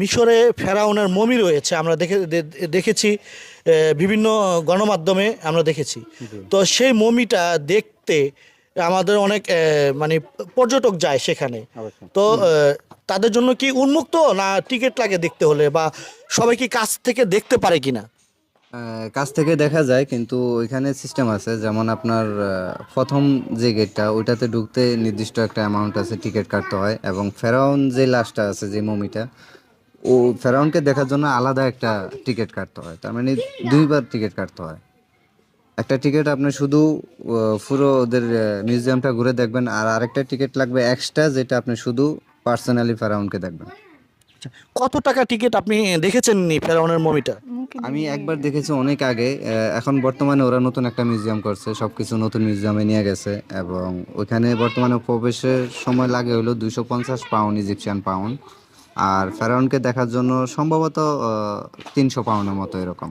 মিশরে ফেরাউনের মমি রয়েছে আমরা দেখে দেখেছি বিভিন্ন গণমাধ্যমে আমরা দেখেছি। তো সেই মমিটা দেখতে আমাদের অনেক মানে পর্যটক যায় সেখানে। তো তাদের জন্য কি উন্মুক্ত না টিকিট লাগে দেখতে হলে বা সবাই কি কাছ থেকে দেখতে পারে কিনা? কাছ থেকে দেখা যায় কিন্তু ওইখানে সিস্টেম আছে যেমন আপনার প্রথম যে গেটটা ওইটাতে ঢুকতে নির্দিষ্ট একটা অ্যামাউন্ট আছে টিকিট কাটতে হয় এবং ফেরাউন যে লাশটা আছে যে মমিটা ও ফেরাউনকে দেখার জন্য আলাদা একটা টিকিট কাটতে হয়। তার মানে দুইবার টিকিট কাটতে হয়। একটা টিকিট আপনি শুধু পুরো ওদের মিউজিয়ামটা ঘুরে দেখবেন আর আরেকটা টিকিট লাগবে এক্সট্রা যেটা আপনি শুধু পার্সোনালি ফেরাউনকে দেখবেন। আচ্ছা, কত টাকা টিকিট আপনি দেখেছেন নি ফেরাউনের মমিটা? আমি একবার দেখেছি অনেক আগে এখন বর্তমানে ওরা নতুন একটা মিউজিয়াম করছে সব কিছু নতুন মিউজিয়ামে নিয়ে গেছে এবং ওইখানে বর্তমানে প্রবেশের সময় লাগে হলো দুইশো পঞ্চাশ পাউন্ড ইজিপশিয়ান পাউন্ড আর ফেরাউনকে দেখার জন্য সম্ভবত তিনশো পাউন্ডের মতো এরকম।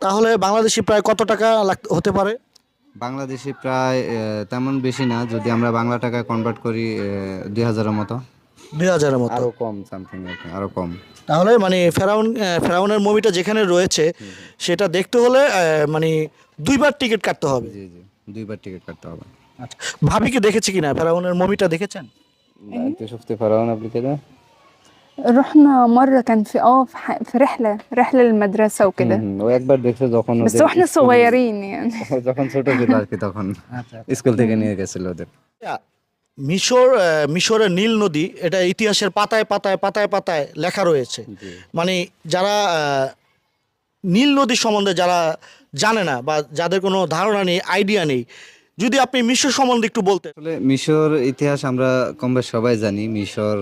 তাহলে বাংলাদেশি প্রায় কত টাকা হতে পারে? বাংলাদেশি প্রায় তেমন বেশি না। যদি আমরা বাংলা টাকায় কনভার্ট করি দুই হাজারের মতো। দুই হাজারের মতো। আরও কম সামথিং আরও কম। তাহলে মানে ফেরাউন ফেরাউনের মুভিটা যেখানে রয়েছে সেটা দেখতে হলে মানে দুইবার টিকিট কাটতে হবে। জি জি দুইবার টিকিট কাটতে হবে। আচ্ছা। ভাবি কি দেখেছে কিনা? ফেরাউনের মুভিটা দেখেছেন? তুই সত্যি ফেরাউন আপনি কেদা رحنا مرة كان في اه في, ح- في رحلة رحلة للمدرسة وكده ও একবার দেখছে যখন بس ওদের واحنا স্কুল- صغيرين يعني যখন ছোট ছিল আর কি তখন স্কুল থেকে নিয়ে গেছিল ওদের আচ্ছা, মিশর আহ, মিশরের নীল নদী এটা ইতিহাসের পাতায় পাতায় পাতায় পাতায় লেখা রয়েছে মানে যারা আহ, নীল নদী সম্বন্ধে যারা জানে না বা যাদের কোনো ধারণা নেই আইডিয়া নেই যদি আপনি মিশর সম্বন্ধে একটু বলতেন আসলে মিশর ইতিহাস আমরা কম বেশ সবাই জানি মিশর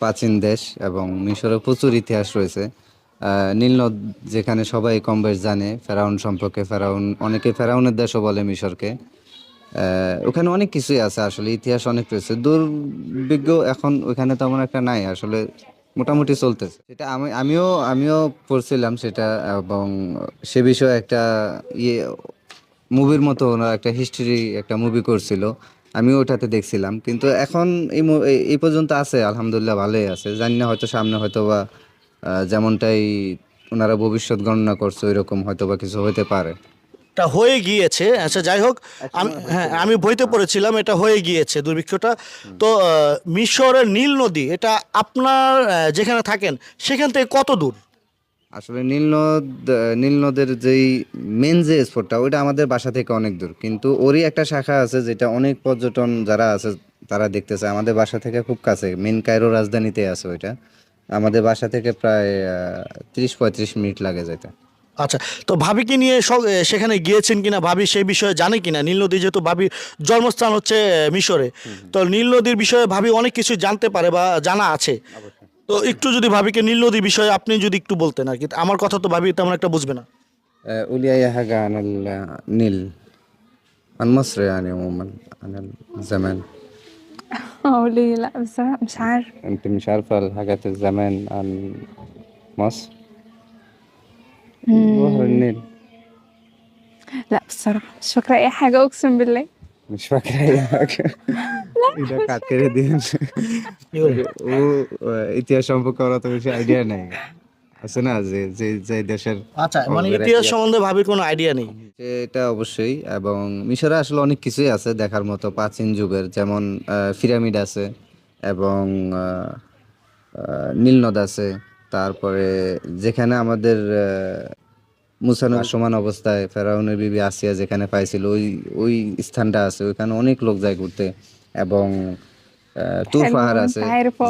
প্রাচীন দেশ এবং মিশরে প্রচুর ইতিহাস রয়েছে। আহ, নীল নদ যেখানে সবাই কম বেশ জানে ফেরাউন সম্পর্কে। ফেরাউন অনেকে ফেরাউনের দেশও বলে মিশরকে। ওখানে অনেক কিছুই আছে আসলে ইতিহাস অনেক রয়েছে। দুর্ভিজ্ঞ এখন ওখানে তেমন একটা নাই আসলে মোটামুটি চলতেছে। সেটা আমি আমিও আমিও পড়ছিলাম সেটা এবং সে বিষয়ে একটা ইয়ে মুভির মতো ওনারা একটা হিস্ট্রি একটা মুভি করছিল। আমিও ওটাতে দেখছিলাম। কিন্তু এখন এই এই- এই পর্যন্ত আছে আলহামদুলিল্লাহ ভালোই আছে। জানি না হয়তো সামনে হয়তো বা যেমনটাই ওনারা ভবিষ্যৎ গণনা করছে ওই রকম হয়তো বা কিছু হতে পারে। এটা হয়ে গিয়েছে। আচ্ছা যাই হোক আমি হ্যাঁ আমি বইতে পড়েছিলাম এটা হয়ে গিয়েছে দুর্ভিক্ষটা। তো মিশরের নীল নদী এটা আপনার যেখানে থাকেন সেখান থেকে কত দূর? আসলে নীলনদ আহ, নীলনদের যেই মেন যে স্পটটা ওইটা আমাদের বাসা থেকে অনেক দূর। কিন্তু ওরই একটা শাখা আছে যেটা অনেক পর্যটন যারা আছে তারা দেখতেছে। আমাদের বাসা থেকে খুব কাছে মেন কায়রো রাজধানীতে আছে ওইটা। আমাদের বাসা থেকে প্রায় তিরিশ পঁয়ত্রিশ মিনিট লাগে যেতে। আচ্ছা তো ভাবিকে নিয়ে সব সেখানে গিয়েছেন কিনা? ভাবি সেই বিষয়ে জানে কিনা? নীল নদী যেহেতু ভাবির জন্মস্থান হচ্ছে মিশরে। তো নীল নদীর বিষয়ে ভাবি অনেক কিছু জানতে পারে বা জানা আছে। তো একটু যদি ভাবিকে নীল নদীর বিষয়ে আপনি যদি একটু বলতেন আর কি আমার কথা তো ভাবি তেমন একটা বুঝবে না آه، قولي أي حاجة عن النيل عن مصر يعني عموما عن الزمان اقول ايه لا بصراحة مش عارفة أنت مش عارفة الحاجات الزمان عن مصر بحر النيل لا بصراحة مش فاكرة اي حاجة اقسم بالله مش فاكرة أي حاجة এটা কাট করে দিন ও ইতিহাস সম্পর্কে ওরা তো বেশি আইডিয়া নেই। আছে না যে যে যে দেশের আচ্ছা মানে ইতিহাস সম্বন্ধে ভাবির কোনো আইডিয়া নেই? এটা অবশ্যই এবং মিশরে আসলে অনেক কিছুই আছে দেখার মতো প্রাচীন যুগের যেমন পিরামিড আছে এবং নীলনদ আছে তারপরে যেখানে আমাদের মুসানো সমান অবস্থায় ফেরাউনের বিবি আসিয়া যেখানে পাইছিল ওই ওই স্থানটা আছে ওইখানে অনেক লোক যায় ঘুরতে। এবং তুরফাহার আছে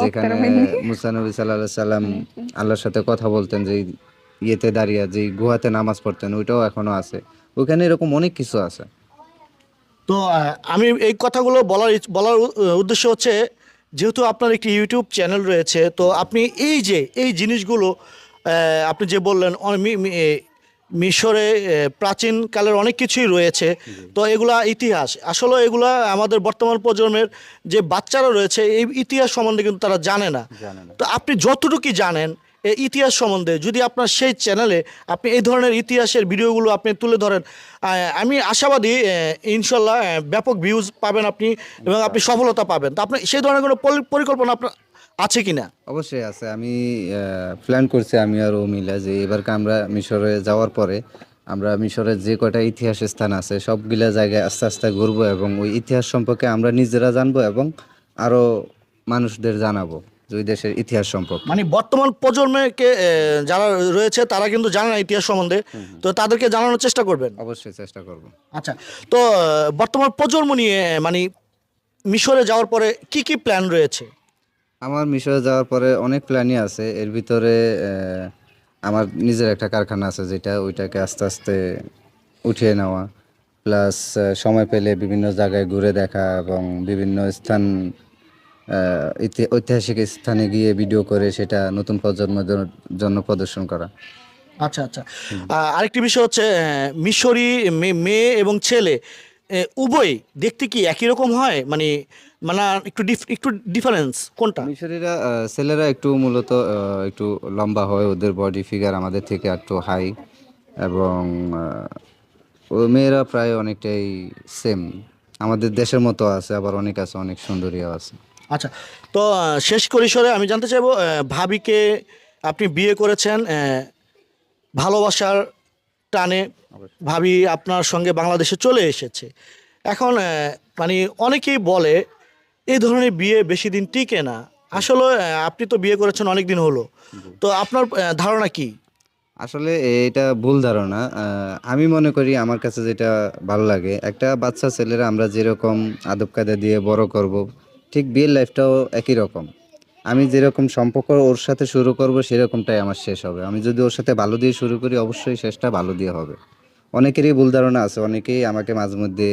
যেখানে মুসানবী সাল্লাহ সাল্লাম আল্লাহর সাথে কথা বলতেন যে ইয়েতে দাঁড়িয়ে যে গুহাতে নামাজ পড়তেন ওইটাও এখনও আছে। ওখানে এরকম অনেক কিছু আছে। তো আমি এই কথাগুলো বলার বলার উদ্দেশ্য হচ্ছে যেহেতু আপনার একটি ইউটিউব চ্যানেল রয়েছে তো আপনি এই যে এই জিনিসগুলো আপনি যে বললেন মিশরে প্রাচীনকালের অনেক কিছুই রয়েছে। তো এগুলা ইতিহাস। আসলে এগুলা আমাদের বর্তমান প্রজন্মের যে বাচ্চারা রয়েছে এই ইতিহাস সম্বন্ধে কিন্তু তারা জানে না। তো আপনি যতটুকু জানেন এই ইতিহাস সম্বন্ধে যদি আপনার সেই চ্যানেলে আপনি এই ধরনের ইতিহাসের ভিডিওগুলো আপনি তুলে ধরেন আমি আশাবাদী ইনশাল্লাহ ব্যাপক ভিউজ পাবেন আপনি এবং আপনি সফলতা পাবেন। তো আপনি সেই ধরনের কোনো পরিকল্পনা আপনার আছে কিনা? অবশ্যই আছে। আমি প্ল্যান করছি আমি আর ও মিলা যে এবারকে আমরা মিশরে যাওয়ার পরে আমরা মিশরের যে কয়টা ইতিহাস স্থান আছে সবগুলা জায়গায় আস্তে আস্তে ঘুরবো এবং ওই ইতিহাস সম্পর্কে আমরা নিজেরা জানব এবং আরও মানুষদের জানাব ওই দেশের ইতিহাস সম্পর্কে। মানে বর্তমান প্রজন্মকে যারা রয়েছে তারা কিন্তু জানে না ইতিহাস সম্বন্ধে। তো তাদেরকে জানানোর চেষ্টা করবেন? অবশ্যই চেষ্টা করব। আচ্ছা তো বর্তমান প্রজন্ম নিয়ে মানে মিশরে যাওয়ার পরে কি কি প্ল্যান রয়েছে? আমার মিশরে যাওয়ার পরে অনেক প্ল্যানই আছে। এর ভিতরে আমার নিজের একটা কারখানা আছে যেটা ওইটাকে আস্তে আস্তে উঠিয়ে নেওয়া। প্লাস সময় পেলে বিভিন্ন জায়গায় ঘুরে দেখা এবং বিভিন্ন স্থান ঐতিহাসিক স্থানে গিয়ে ভিডিও করে সেটা নতুন প্রজন্মের জন্য প্রদর্শন করা। আচ্ছা আচ্ছা। আরেকটি বিষয় হচ্ছে মিশরি মেয়ে এবং ছেলে উভয় দেখতে কি একই রকম হয়? মানে মানে একটু একটু ডিফারেন্স কোনটা? মিশরীরা ছেলেরা একটু মূলত একটু লম্বা হয় ওদের বডি ফিগার আমাদের থেকে একটু হাই এবং ও মেয়েরা প্রায় অনেকটাই সেম আমাদের দেশের মতো আছে আবার অনেক আছে অনেক সুন্দরীও আছে। আচ্ছা তো শেষ পরিসরে আমি জানতে চাইব ভাবিকে আপনি বিয়ে করেছেন ভালোবাসার টানে ভাবি আপনার সঙ্গে বাংলাদেশে চলে এসেছে। এখন মানে অনেকেই বলে এই ধরনের বিয়ে বেশি দিন টিকে না। আসলে আপনি তো বিয়ে করেছেন অনেক দিন হলো। তো আপনার ধারণা কি? আসলে এটা ভুল ধারণা। আমি মনে করি আমার কাছে যেটা ভালো লাগে, একটা বাচ্চা ছেলেরা আমরা যেরকম আদব কায়দা দিয়ে বড় করব, ঠিক বিয়ের লাইফটাও একই রকম। আমি যেরকম সম্পর্ক ওর সাথে শুরু করব, সেরকমটাই আমার শেষ হবে। আমি যদি ওর সাথে ভালো দিয়ে শুরু করি, অবশ্যই শেষটা ভালো দিয়ে হবে। অনেকেরই ভুল ধারণা আছে, অনেকেই আমাকে মাঝে মধ্যে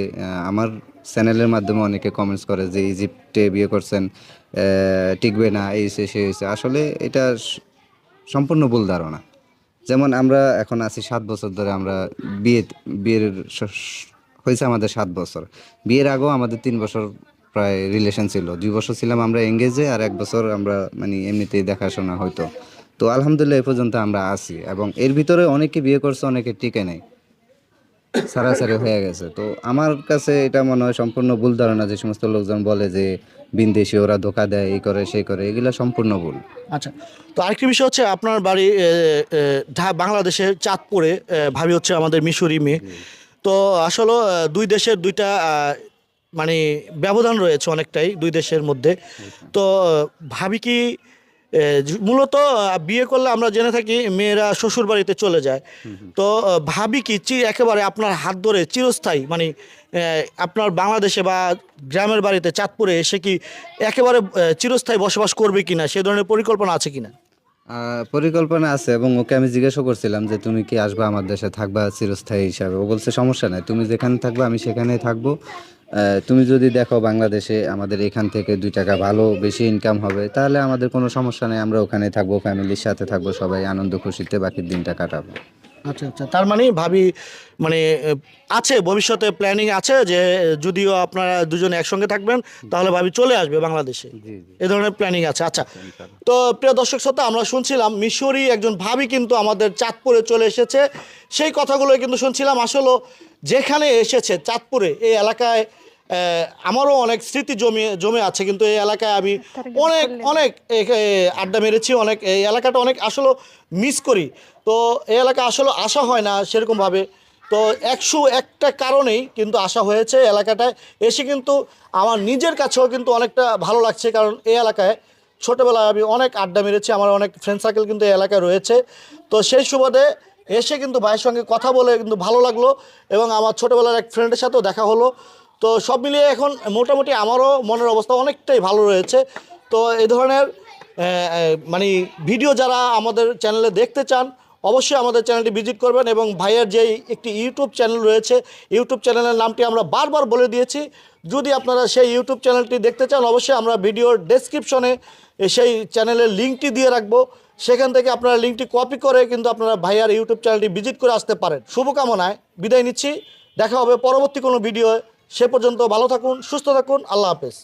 আমার চ্যানেলের মাধ্যমে অনেকে কমেন্টস করে যে ইজিপ্টে বিয়ে করছেন টিকবে না, এই সে সে হয়েছে আসলে এটা সম্পূর্ণ ভুল ধারণা। যেমন আমরা এখন আছি সাত বছর ধরে আমরা বিয়ে, বিয়ের হয়েছে আমাদের সাত বছর। বিয়ের আগেও আমাদের তিন বছর প্রায় রিলেশন ছিল। দুই বছর ছিলাম আমরা এঙ্গেজে আর এক বছর আমরা মানে এমনিতেই দেখাশোনা হয়তো তো আলহামদুলিল্লাহ এ পর্যন্ত আমরা আছি এবং এর ভিতরে অনেকে বিয়ে করছে, অনেকে টিকে নেই। সারাসারি হয়ে গেছে। তো আমার কাছে এটা মনে হয় সম্পূর্ণ ভুল ধারণা যে সমস্ত লোকজন বলে যে বিনদেশি ওরা ধোকা দেয় এই করে সেই করে এগুলা সম্পূর্ণ ভুল। আচ্ছা তো আরেকটি বিষয় হচ্ছে আপনার বাড়ি বাংলাদেশের চাঁদপুরে ভাবি হচ্ছে আমাদের মিশরি মেয়ে। তো আসলে দুই দেশের দুইটা মানে ব্যবধান রয়েছে অনেকটাই দুই দেশের মধ্যে। তো ভাবি কি মূলত বিয়ে করলে আমরা জেনে থাকি মেয়েরা শ্বশুর বাড়িতে চলে যায়। তো ভাবি কি চি একেবারে আপনার হাত ধরে চিরস্থায়ী মানে আপনার বাংলাদেশে বা গ্রামের বাড়িতে চাঁদপুরে এসে কি একেবারে চিরস্থায়ী বসবাস করবে কিনা? সে ধরনের পরিকল্পনা আছে কিনা? পরিকল্পনা আছে এবং ওকে আমি জিজ্ঞাসা করছিলাম যে তুমি কি আসবা আমার দেশে থাকবা চিরস্থায়ী হিসাবে? ও বলছে সমস্যা নাই। তুমি যেখানে থাকবা আমি সেখানেই থাকব। তুমি যদি দেখো বাংলাদেশে আমাদের এখান থেকে দুই টাকা ভালো বেশি ইনকাম হবে, তাহলে আমাদের কোনো সমস্যা নেই, আমরা ওখানে থাকব ফ্যামিলির সাথে থাকব, সবাই আনন্দ খুশিতে বাকি দিনটা কাটাবো। আচ্ছা আচ্ছা। তার মানে ভাবি মানে আছে ভবিষ্যতে প্ল্যানিং আছে যে যদিও আপনারা দুজনে একসঙ্গে থাকবেন তাহলে ভাবি চলে আসবে বাংলাদেশে। এ ধরনের প্ল্যানিং আছে। আচ্ছা তো প্রিয় দর্শক শ্রোতা আমরা শুনছিলাম মিশরি একজন ভাবি কিন্তু আমাদের চাঁদপুরে চলে এসেছে। সেই কথাগুলো কিন্তু শুনছিলাম। আসলে যেখানে এসেছে চাঁদপুরে এই এলাকায় আমারও অনেক স্মৃতি জমে জমে আছে। কিন্তু এই এলাকায় আমি অনেক অনেক আড্ডা মেরেছি। অনেক এই এলাকাটা অনেক আসলে মিস করি। তো এই এলাকা আসলে আসা হয় না সেরকমভাবে। তো একশো একটা কারণেই কিন্তু আসা হয়েছে এলাকাটায়। এসে কিন্তু আমার নিজের কাছেও কিন্তু অনেকটা ভালো লাগছে কারণ এই এলাকায় ছোটোবেলায় আমি অনেক আড্ডা মেরেছি, আমার অনেক ফ্রেন্ড সার্কেল কিন্তু এই এলাকায় রয়েছে। তো সেই সুবাদে এসে কিন্তু ভাইয়ের সঙ্গে কথা বলে কিন্তু ভালো লাগল এবং আমার ছোটোবেলার এক ফ্রেন্ডের সাথেও দেখা হলো। তো সব মিলিয়ে এখন মোটামুটি আমারও মনের অবস্থা অনেকটাই ভালো রয়েছে। তো এই ধরনের মানে ভিডিও যারা আমাদের চ্যানেলে দেখতে চান, অবশ্যই আমাদের চ্যানেলটি ভিজিট করবেন এবং ভাইয়ের যেই একটি ইউটিউব চ্যানেল রয়েছে, ইউটিউব চ্যানেলের নামটি আমরা বারবার বলে দিয়েছি। যদি আপনারা সেই ইউটিউব চ্যানেলটি দেখতে চান, অবশ্যই আমরা ভিডিওর ডেসক্রিপশনে সেই চ্যানেলের লিঙ্কটি দিয়ে রাখব। সেখান থেকে আপনারা লিঙ্কটি কপি করে কিন্তু আপনারা ভাইয়ার ইউটিউব চ্যানেলটি ভিজিট করে আসতে পারেন। শুভকামনায় বিদায় নিচ্ছি। দেখা হবে পরবর্তী কোনো ভিডিও সে পর্যন্ত ভালো থাকুন, সুস্থ থাকুন। আল্লাহ হাফেজ।